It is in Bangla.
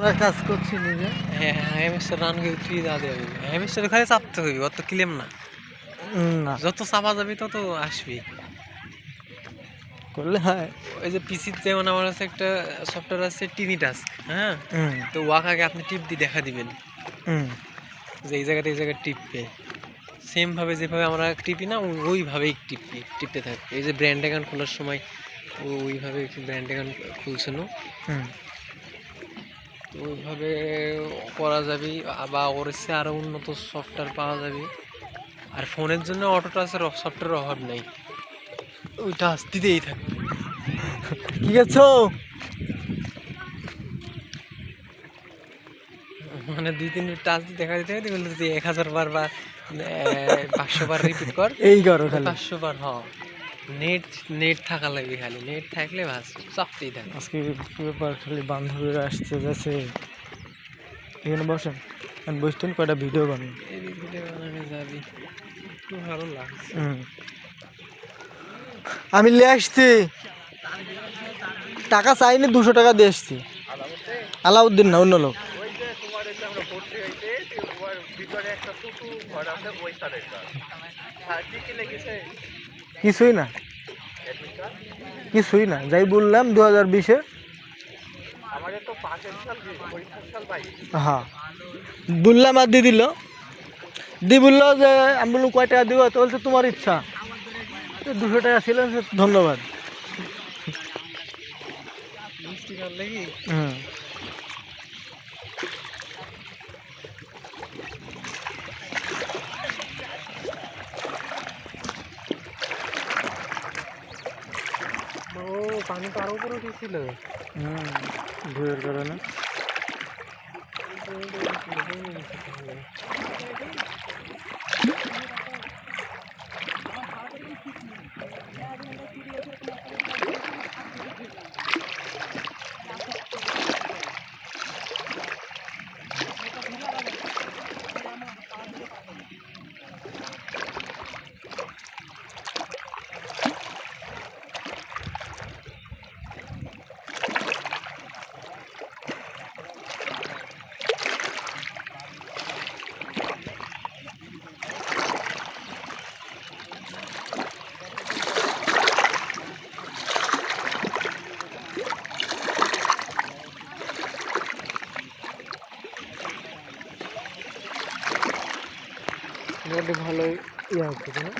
আমরা কাজ করছি নিজে। হ্যাঁ হ্যামস্টার রান করে তুই দা দেবে হ্যামস্টার খালি চাপতে হইবি অত ক্লেম না। না। যত চাপা যাবি তত আসবি। করলে হয়। ওই যে পিসির যেমন আমার কাছে একটা সফটওয়্যার আছে টিনি টাস্ক হ্যাঁ? তো ওয়াকাকে আপনি টিপ দিয়ে দেখা দিবেন। হুম। যে এই জায়গাটা এই জায়গায় টিপবে সেম ভাবে যেভাবে আমরা টিপি না ওইভাবেই টিপি টিপতে থাকবে এই যে ব্র্যান্ড অ্যাকাউন্ট খোলার সময় ওইভাবে ব্র্যান্ড অ্যাকাউন্ট খুলছে না। হুম। তো ওইভাবে করা যাবে বা ওর চেয়ে আরও উন্নত সফটওয়্যার পাওয়া যাবে। আর ফোনের জন্য অটো টাচের সফটওয়্যার অভাব নাই। ওই টাচ দিতেই থাকবে। ঠিক আছে মানে দুই তিন টাচ দেখা দিতে হবে তুই এক হাজার বার বা পাঁচশো বার রিপিট কর। এই করো পাঁচশো বার হ। নেট নেট থাকা লাগবে খালি। নেট থাকলে বাস চাপতেই থাকে আজকে ব্যাপার খালি বান্ধবীরা আসছে যাচ্ছে। এখানে বসেন। আমি বসতেন কয়টা ভিডিও বানাই। ভিডিও বানানো যাবি। একটু ভালো লাগছে। হুম। আমি নিয়ে আসছি। টাকা চাইনি দুশো টাকা দিয়ে এসছি আলাউদ্দিন না অন্য লোক। কিছুই না। কিছুই না। যাই বললাম দু হাজার বিশে। হ্যাঁ। বললাম আর দিয়ে দিল। দি বলল যে আমি বললাম কয় টাকা দিব? তো বলছে তোমার ইচ্ছা। তো দুশো টাকা ছিল ধন্যবাদ। মিষ্টি পানি তো আরও উপরে উঠেছিল। হুম ভুয়ের কারণে। মোটামুটি ভালোই ইয়ে হচ্ছে তাই না